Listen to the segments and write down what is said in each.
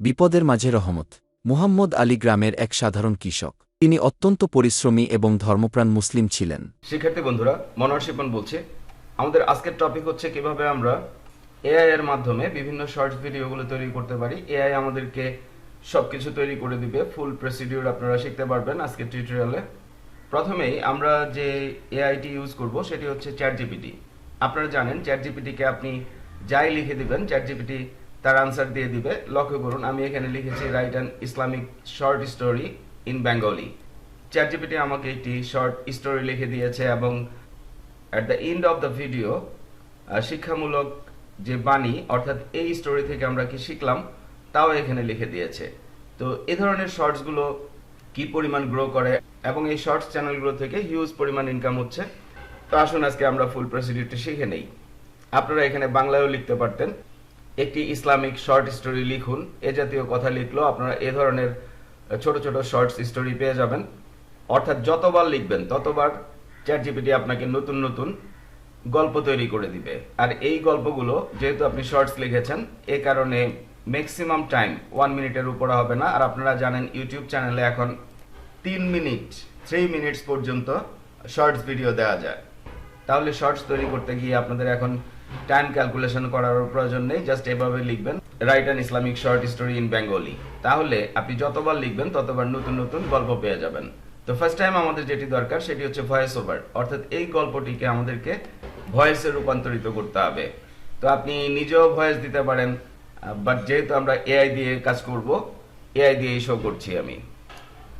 বিপদের মাঝে রহমত। মুহাম্মদ আলী গ্রামের এক সাধারণ কৃষক। তিনি অত্যন্ত পরিশ্রমী এবং ধর্মপ্রাণ মুসলিম ছিলেন। শিক্ষার্থী বন্ধুরা, মনোহর শিপন বলছি। আমাদের আজকের টপিক হচ্ছে কীভাবে আমরা এআই এর মাধ্যমে বিভিন্ন শর্টস ভিডিওগুলো তৈরি করতে পারি। এআই আমাদেরকে সবকিছু তৈরি করে দিবে। ফুল প্রসিডিউর আপনারা শিখতে পারবেন আজকের টিউটোরিয়ালে প্রথমেই আমরা যে এআইটি ইউজ করব, সেটি হচ্ছে চ্যাট জিপিটি আপনারা জানেন চ্যাট জিপিটিকে আপনি যাই লিখে দিবেন চ্যাট জিপিটি তার আনসার দিয়ে দিবে। লক্ষ্য করুন, আমি এখানে লিখেছি write an Islamic short story in Bengali ChatGPT আমাকে একটি শর্ট স্টোরি লিখে দিয়েছে এবং at the end of the video শিক্ষামূলক যে বাণী, অর্থাৎ এই স্টোরি থেকে আমরা কি শিখলাম, তাও এখানে লিখে দিয়েছে। তো এ ধরনের শর্টসগুলো কি পরিমাণ গ্রো করে এবং এই শর্টস চ্যানেলগুলো থেকে হিউজ পরিমাণ ইনকাম হচ্ছে, তো আসুন আজকে আমরা ফুল প্রসিডিউরটা শিখে নেই। আপনারা এখানে বাংলায়ও লিখতে পারতেন। একটি ইসলামিক শর্ট স্টোরি লিখুন। এ জাতীয় কথা লিখলেও আপনারা এ ধরনের ছোট ছোট শর্টস স্টোরি পেয়ে যাবেন। অর্থাৎ যতবার লিখবেন, ততবার চ্যাট জিপিটি আপনাকে নতুন নতুন গল্প তৈরি করে দিবে। আর এই গল্পগুলো যেহেতু আপনি শর্টস লিখেছেন, এ কারণে ম্যাক্সিমাম টাইম ওয়ান মিনিটের উপরে হবে না। আর আপনারা জানেন ইউটিউব চ্যানেলে এখন তিন মিনিট থ্রি মিনিটস পর্যন্ত শর্টস ভিডিও দেওয়া যায়। তাহলে শর্টস তৈরি করতে গিয়ে আপনাদের এখন টাইম ক্যালকুলেশন করার প্রয়োজন নেই জাস্ট এভাবে লিখবেন write an Islamic short story in Bengali তাহলে আপনি যতবার লিখবেন, ততবার নতুন নতুন গল্প পেয়ে যাবেন। তো ফার্স্ট টাইম আমাদের যেটি দরকার, সেটি হচ্ছে ভয়েস ওভার অর্থাৎ এই গল্পটিকে আমাদেরকে ভয়েসে রূপান্তরিত করতে হবে। তো আপনি নিজেও ভয়েস দিতে পারেন বাট যেহেতু আমরা এআই দিয়ে কাজ করব এআই দিয়েই শো করছি আমি।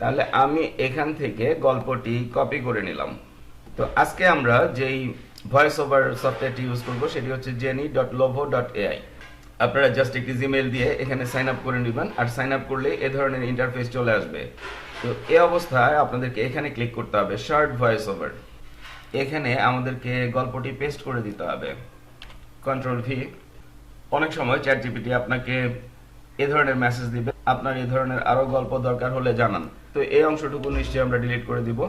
তাহলে আমি এখান থেকে গল্পটি কপি করে নিলাম। তো আজকে আমরা যেই ভয়েস ওভার সফটওয়্যারটি ইউজ করব, সেটি হচ্ছে Genny dot Lovo dot AI আপনারা জাস্ট একটি জিমেল দিয়ে এখানে সাইন আপ করে নেবেন, আর সাইন আপ করলে এ ধরনের ইন্টারফেস চলে আসবে। তো এই অবস্থায় আপনাদেরকে এখানে ক্লিক করতে হবে শর্ট ভয়েস ওভার এখানে আমাদেরকে গল্পটি পেস্ট করে দিতে হবে। কন্ট্রোল ভি অনেক সময় চ্যাট জিপিটি আপনাকে এ ধরনের মেসেজ দিবে, আপনার এ ধরনের আরও গল্প দরকার হলে জানান। তো এই অংশটুকু নিশ্চয়ই আমরা ডিলিট করে দিব।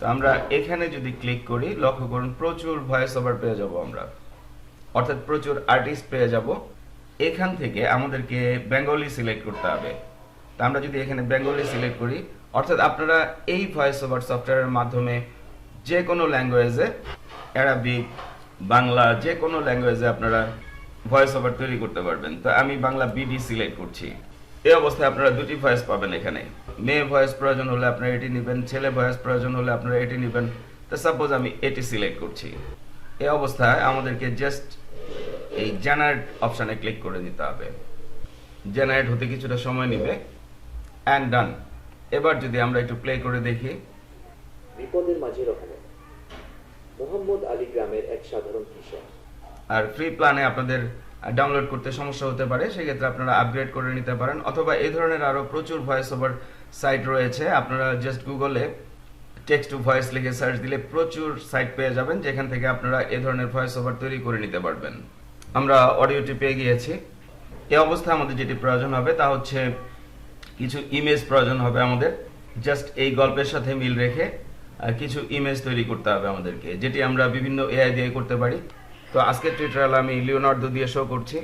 তো আমরা এখানে যদি ক্লিক করি, লক্ষ্য করুন প্রচুর ভয়েস ওভার পেয়ে যাব আমরা। অর্থাৎ প্রচুর আর্টিস্ট পেয়ে যাব। এখান থেকে আমাদেরকে বেঙ্গলি সিলেক্ট করতে হবে। তা আমরা যদি এখানে বেঙ্গলি সিলেক্ট করি, অর্থাৎ আপনারা এই ভয়েস ওভার সফটওয়্যারের মাধ্যমে যে কোনো ল্যাঙ্গুয়েজে অ্যারাবিক বাংলা যে কোনো ল্যাঙ্গুয়েজে আপনারা ভয়েস ওভার তৈরি করতে পারবেন। তো আমি বাংলা বিডি সিলেক্ট করছি। এই অবস্থায় আপনারা দুটি ভয়েস পাবেন এখানে। মেয়ে ভয়েস প্রয়োজন হলে আপনারা এটি নেবেন ছেলে ভয়েস প্রয়োজন হলে আপনারা এটি নেবেন। তো সাপোজ আমি এটি সিলেক্ট করছি। এই অবস্থায় আমাদেরকে জাস্ট এই জেনারেট অপশানে ক্লিক করে দিতে হবে। জেনারেট হতে কিছুটা সময় নেবে। অ্যান্ড ডান এবার যদি আমরা একটু প্লে করে দেখি। বিপদের মাঝে রহমত মোহাম্মদ আলী গ্রামের এক সাধারণ কৃষক। আর ফ্রি প্ল্যানে আপনাদের ডাউনলোড করতে সমস্যা হতে পারে, সেক্ষেত্রে আপনারা আপগ্রেড করে নিতে পারেন। অথবা এই ধরনের আরও প্রচুর ভয়েস ওভার সাইট রয়েছে, আপনারা জাস্ট গুগলে টেক্সট টু ভয়েস লিখে সার্চ দিলে প্রচুর সাইট পেয়ে যাবেন, যেখান থেকে আপনারা এ ধরনের ভয়েস ওভার তৈরি করে নিতে পারবেন। আমরা অডিওটি পেয়ে গিয়েছি এই অবস্থায় আমাদের যেটি প্রয়োজন হবে তা হচ্ছে কিছু ইমেজ প্রয়োজন হবে আমাদের। জাস্ট এই গল্পের সাথে মিল রেখে কিছু ইমেজ তৈরি করতে হবে আমাদেরকে, যেটি আমরা বিভিন্ন এআই দিয়ে করতে পারি। তো আজকের টিউটোরিয়াল আমি লিওনার্দো দিয়ে শো করছি।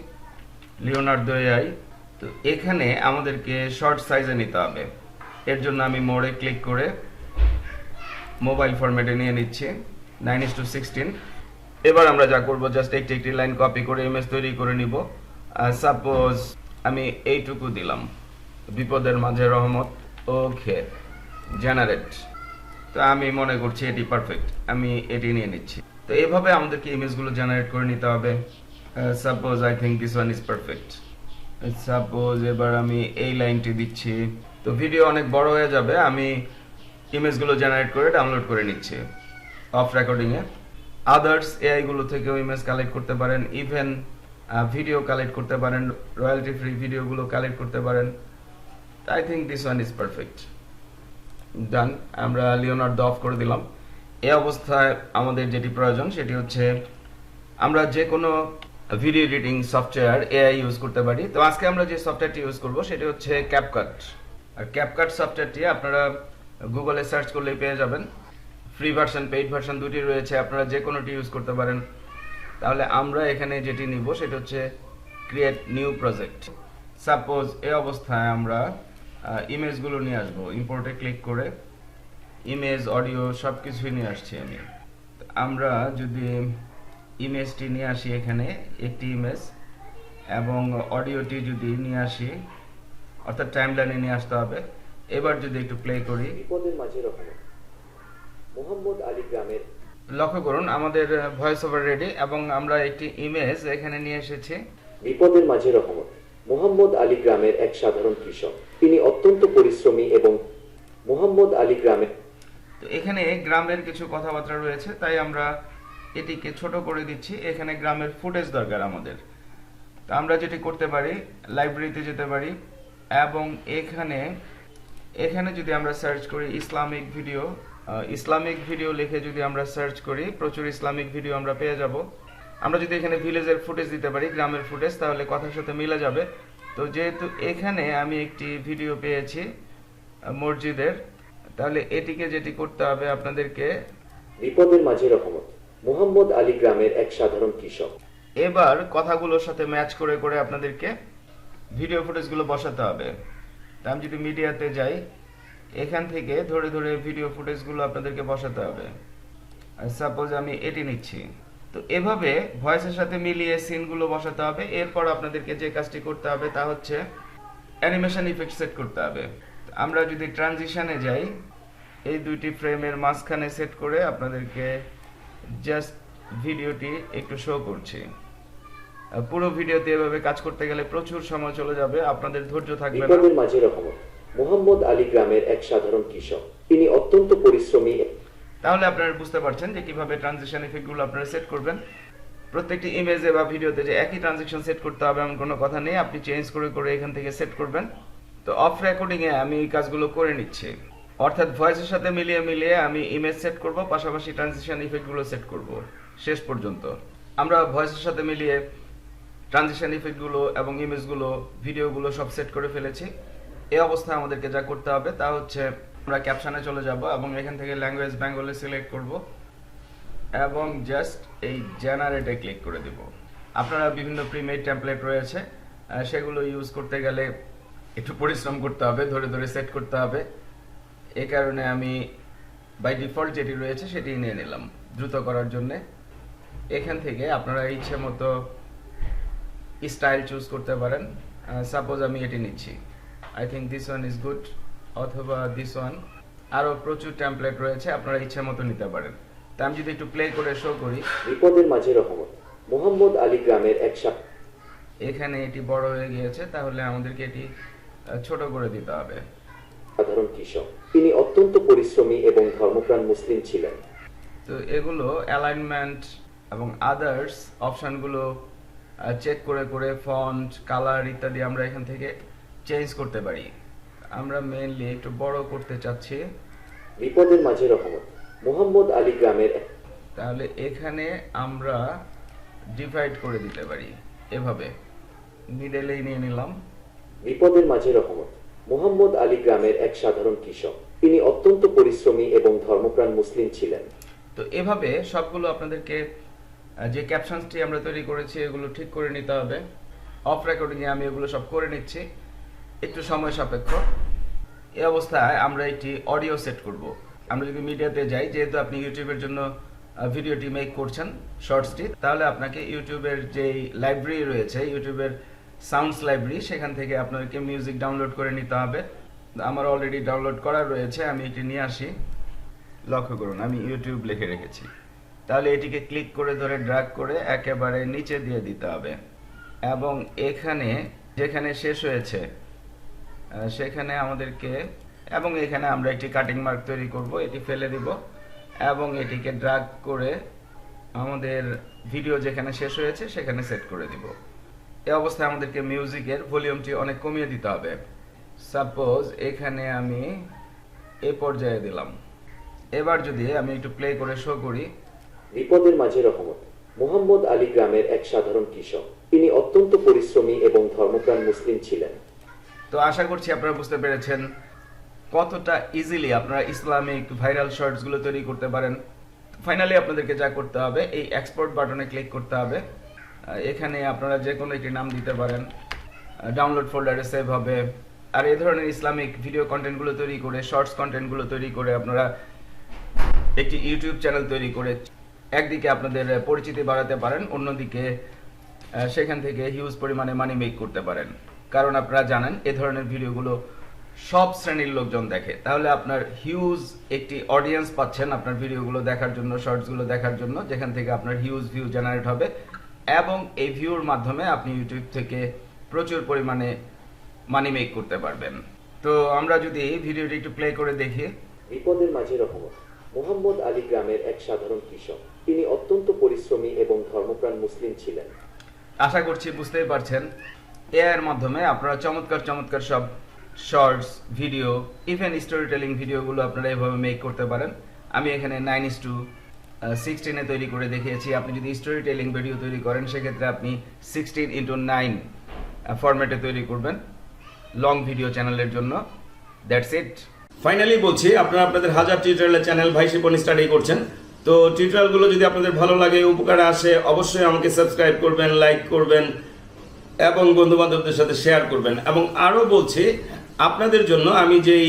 লিওনার্দো এআই তো এখানে আমাদেরকে শর্ট সাইজে নিতে হবে। এর জন্য আমি মোড়ে ক্লিক করে মোবাইল ফরম্যাটে নিয়ে নিচ্ছি নাইন ইস টু সিক্সটিন এবার আমরা যা করব জাস্ট একটি একটি লাইন কপি করে ইমেজ তৈরি করে নিব। সাপোজ আমি এইটুকু দিলাম। বিপদের মাঝে রহমত ওকে জেনারেট তো আমি মনে করছি এটি পারফেক্ট আমি এটি নিয়ে নিচ্ছি। তো এইভাবে আমাদেরকে ইমেজগুলো জেনারেট করে নিতে হবে। Suppose I think this one is perfect suppose এবার আমি এই লাইনটি দিচ্ছি। তো ভিডিও অনেক বড় হয়ে যাবে, আমি ইমেজগুলো জেনারেট করে ডাউনলোড করে নিচ্ছি। অফ রেকর্ডিংয়ে আদার্স এআই গুলো থেকেও ইমেজ কালেক্ট করতে পারেন। ইভেন ভিডিও কালেক্ট করতে পারেন। রয়্যালটি ফ্রি ভিডিওগুলো কালেক্ট করতে পারেন। I think this one is perfect done আমরা লিওনার্দো অফ করে দিলাম। এই অবস্থায় আমাদের যেটি প্রয়োজন সেটি হচ্ছে আমরা যে কোনো video editing software AI use করতে পারি। তো আজকে আমরা যে সফটওয়্যারটি ইউজ করব সেটি হচ্ছে ক্যাপকাট আর ক্যাপকাট সফটওয়্যারটি আপনারা গুগলে সার্চ করলেই পেয়ে যাবেন। ফ্রি ভার্সন পেইড ভার্সন দুটি রয়েছে, আপনারা যে কোনোটি ইউজ করতে পারেন। তাহলে আমরা এখানে যেটি নিব সেটা হচ্ছে ক্রিয়েট নিউ প্রজেক্ট সাপোজ এ অবস্থায় আমরা ইমেজগুলো নিয়ে আসব। ইম্পোর্টে ক্লিক করে ইমেজ অডিও সব কিছুই নিয়ে আসছি আমি। আমরা যদি ইমেজটি নিয়ে আসি এখানে একটি ইমেজ এবং অডিওটি যদি নিয়ে আসি অর্থাৎ টাইম লাইনে নিয়ে আসতে হবে। এবার যদি একটু প্লে করি। মোহাম্মদ আলী গ্রামের লক্ষ্য করুন আমাদের ভয়েস ওভার রেডি এবং আমরা একটি ইমেজ এখানে নিয়ে এসেছি। বিপদের মাঝে রহমত মোহাম্মদ আলী গ্রামের এক সাধারণ কৃষক। তিনি অত্যন্ত পরিশ্রমী এবং মোহাম্মদ আলী গ্রামের তো এখানে গ্রামের কিছু কথাবার্তা রয়েছে, তাই আমরা এটিকে ছোট করে দিচ্ছি। এখানে গ্রামের ফুটেজ দরকার আমাদের। তো আমরা যেটি করতে পারি, লাইব্রেরিতে যেতে পারি, এবং এখানে এখানে যদি আমরা সার্চ করি ইসলামিক ভিডিও ইসলামিক ভিডিও লিখে যদি আমরা সার্চ করি, প্রচুর ইসলামিক ভিডিও আমরা পেয়ে যাব। আমরা যদি এখানে ভিলেজের ফুটেজ দিতে পারি, গ্রামের ফুটেজ, তাহলে কথার সাথে মিলে যাবে। তো যেহেতু এখানে আমি একটি ভিডিও পেয়েছি মসজিদের তাহলে এটিকে যেটি করতে হবে আপনাদেরকে বিপদের মাঝে রহমত। মোহাম্মদ আলী গ্রামের এক সাধারণ কৃষক। এবার কথাগুলোর সাথে ম্যাচ করে করে আপনাদেরকে ভিডিও ফুটেজগুলো বসাতে হবে। আমি যদি মিডিয়াতে যাই এখান থেকে ধরে ধরে ভিডিও ফুটেজগুলো আপনাদেরকে বসাতে হবে। আর সাপোজ আমি এটি নিচ্ছি। তো এভাবে ভয়েসের সাথে মিলিয়ে সিনগুলো বসাতে হবে। এরপর আপনাদেরকে যে কাজটি করতে হবে তা হচ্ছে অ্যানিমেশন ইফেক্ট সেট করতে হবে। আমরা যদি ট্রানজিশনে যাই এই দুইটি ফ্রেমের মাঝখানে সেট করে আপনাদেরকে জাস্ট ভিডিওটি একটু শো করছি। পুরো ভিডিওতে এভাবে কাজ করতে গেলে প্রচুর সময় চলে যাবে আপনাদের ধৈর্য থাকবে না। মাঝে রহমত মোহাম্মদ আলী গ্রামের এক সাধারণ কৃষক। তিনি অত্যন্ত পরিশ্রমী। তাহলে আপনারা বুঝতে পারছেন যে কীভাবে ট্রানজিশন ইফেক্টগুলো আপনারা সেট করবেন। প্রত্যেকটি ইমেজে বা ভিডিওতে যে একই ট্রানজিশন সেট করতে হবে এমন কোনো কথা নেই। আপনি চেঞ্জ করে করে এখান থেকে সেট করবেন। তো অফ রেকর্ডিং এ আমি এই কাজগুলো করে নিচ্ছি। অর্থাৎ ভয়েসের সাথে মিলিয়ে মিলিয়ে আমি ইমেজ সেট করব, পাশাপাশি ট্রানজিশন ইফেক্টগুলো সেট করব, শেষ পর্যন্ত। আমরা ভয়েসের সাথে মিলিয়ে ট্রানজিশন ইফেক্টগুলো এবং ইমেজগুলো ভিডিওগুলো সব সেট করে ফেলেছি। এই অবস্থায় আমাদেরকে যা করতে হবে তা হচ্ছে আমরা ক্যাপশনে চলে যাব এবং এখান থেকে ল্যাঙ্গুয়েজ বেঙ্গলি সিলেক্ট করব এবং জাস্ট এই জেনারেটে ক্লিক করে দেব। আপনারা বিভিন্ন প্রিমেড টেমপ্লেট রয়েছে সেগুলো ইউজ করতে গেলে একটু পরিশ্রম করতে হবে ধরে ধরে সেট করতে হবে। এই কারণে আমি বাই ডিফল্ট যেটি রয়েছে সেটি নিয়ে নিলাম দ্রুত করার জন্য। এখান থেকে আপনারা ইচ্ছে মতো স্টাইল চুজ করতে পারেন। সাপোজ আমি এটি নিচ্ছি। I think this one is good অথবা দিস ওয়ান আরও প্রচুর টেমপ্লেট রয়েছে আপনারা ইচ্ছে মতো নিতে পারেন। তা আমি যদি একটু প্লে করে শো করি। বিপদের মাঝে রহমত। মোহাম্মদ আলী গ্রামের এক এখানে এটি বড় হয়ে গিয়েছে তাহলে আমাদেরকে এটি ছোট করে দিতে হবে। সাধারণ কৃষক তিনি অত্যন্ত পরিশ্রমী এবং ধর্মপ্রাণ মুসলিম ছিলেন। তো এগুলো অ্যালাইনমেন্ট এবং আদার্স অপশানগুলো চেক করে করে ফন্ট কালার ইত্যাদি আমরা এখান থেকে চেঞ্জ করতে পারি। আমরা মেইনলি একটু বড় করতে চাচ্ছি। বিপদের মাঝে রহমত মোহাম্মদ আলী গ্রামের তাহলে এখানে আমরা ডিভাইড করে দিতে পারি। এভাবে মিডেলেই নিয়ে নিলাম। বিপদের মাঝে রহমত। মোহাম্মদ আলী গ্রামের এক সাধারণ কৃষক। তিনি অত্যন্ত পরিশ্রমী এবং ধর্মপ্রাণ মুসলিম ছিলেন। তো এভাবে সবগুলো আপনাদেরকে যে ক্যাপশনসটি আমরা তৈরি করেছি, এগুলো ঠিক করে নিতে হবে। অফ রেকর্ডিংয়ে আমি এগুলো সব করে নিচ্ছি। একটু সময় সাপেক্ষ। এই অবস্থায় আমরা একটি অডিও সেট করব। আমরা যদি মিডিয়াতে যাই, যেহেতু আপনি ইউটিউবের জন্য ভিডিওটি মেক করছেন শর্টসটি তাহলে আপনাকে ইউটিউবের যেই লাইব্রেরি রয়েছে, ইউটিউবের সাউন্ডস লাইব্রেরি সেখান থেকে আপনাদেরকে মিউজিক ডাউনলোড করে নিতে হবে। আমার অলরেডি ডাউনলোড করা রয়েছে, আমি এটি নিয়ে আসি। লক্ষ্য করুন, আমি ইউটিউব লিখে রেখেছি। তাহলে এটিকে ক্লিক করে ধরে ড্রাগ করে একেবারে নিচে দিয়ে দিতে হবে। এবং এখানে, যেখানে শেষ হয়েছে সেখানে আমাদেরকে, এবং এখানে আমরা একটি কাটিং মার্ক তৈরি করব, এটি ফেলে দিব। এবং এটিকে ড্রাগ করে আমাদের ভিডিও যেখানে শেষ হয়েছে, সেখানে সেট করে দিব। এই অবস্থায় আমাদেরকে মিউজিকের ভলিউমটি অনেক কমিয়ে দিতে হবে। সাপোজ এখানে আমি এ পর্যায়ে দিলাম। এবার যদি আমি একটু প্লে করে শো করি। বিপদের মাঝে রহমত। মোহাম্মদ আলী গ্রামের এক সাধারণ কৃষক। তিনি অত্যন্ত পরিশ্রমী এবং ধর্মপ্রাণ মুসলিম ছিলেন। তো আশা করছি আপনারা বুঝতে পেরেছেন কতটা ইজিলি আপনারা ইসলামিক ভাইরাল শর্টসগুলো তৈরি করতে পারেন। ফাইনালি আপনাদেরকে যা করতে হবে এই এক্সপোর্ট বাটনে ক্লিক করতে হবে। এখানে আপনারা যে কোনো একটি নাম দিতে পারেন। ডাউনলোড ফোল্ডারে সেভ হবে। আর এই ধরনের ইসলামিক ভিডিও কন্টেন্টগুলো তৈরি করে শর্টস কন্টেন্টগুলো তৈরি করে আপনারা একটি ইউটিউব চ্যানেল তৈরি করে একদিকে আপনাদের পরিচিতি বাড়াতে পারেন, অন্যদিকে সেখান থেকে হিউজ পরিমাণে মানি মেক করতে পারেন। কারণ আপনারা জানেন, এ ধরনের ভিডিওগুলো সব শ্রেণির লোকজন দেখে। তাহলে আপনার হিউজ একটি অডিয়েন্স পাচ্ছেন আপনার ভিডিওগুলো দেখার জন্য শর্টসগুলো দেখার জন্য, যেখান থেকে আপনার হিউজ ভিউ জেনারেট হবে। এবং এই ভিউর মাধ্যমে আপনি ইউটিউব থেকে প্রচুর পরিমাণে মানি মেক করতে পারবেন। তো আমরা যদি এই ভিডিওটি একটু প্লে করে দেখি। বিপদের মাঝে রহমত। মোহাম্মদ আলী গ্রামের এক সাধারণ কৃষক। তিনি অত্যন্ত পরিশ্রমী এবং ধর্মপ্রাণ মুসলিম ছিলেন। আশা করছি বুঝতেই পারছেন এআইয়ের মাধ্যমে আপনারা চমৎকার চমৎকার সব shorts video even storytelling ভিডিওগুলো আপনারা এভাবে মেক করতে পারেন। আমি এখানে নাইন ইস টু সিক্সটিনে তৈরি করে দেখিয়েছি। আপনি যদি স্টোরি টেলিং ভিডিও তৈরি করেন, সেক্ষেত্রে আপনি সিক্সটিন ইন্টু নাইন ফরম্যাটে তৈরি করবেন লং ভিডিও চ্যানেলের জন্য। দ্যাটস ইট ফাইনালি বলছি, আপনারা আপনাদের হাজার টিউটোরিয়ালের চ্যানেল ভাই শিপন স্টাডি করছেন। তো টিউটোরিয়ালগুলো যদি আপনাদের ভালো লাগে, উপকারে আসে, অবশ্যই আমাকে সাবস্ক্রাইব করবেন লাইক করবেন, এবং বন্ধু বান্ধবদের সাথে শেয়ার করবেন। এবং আরও বলছি, আপনাদের জন্য আমি যেই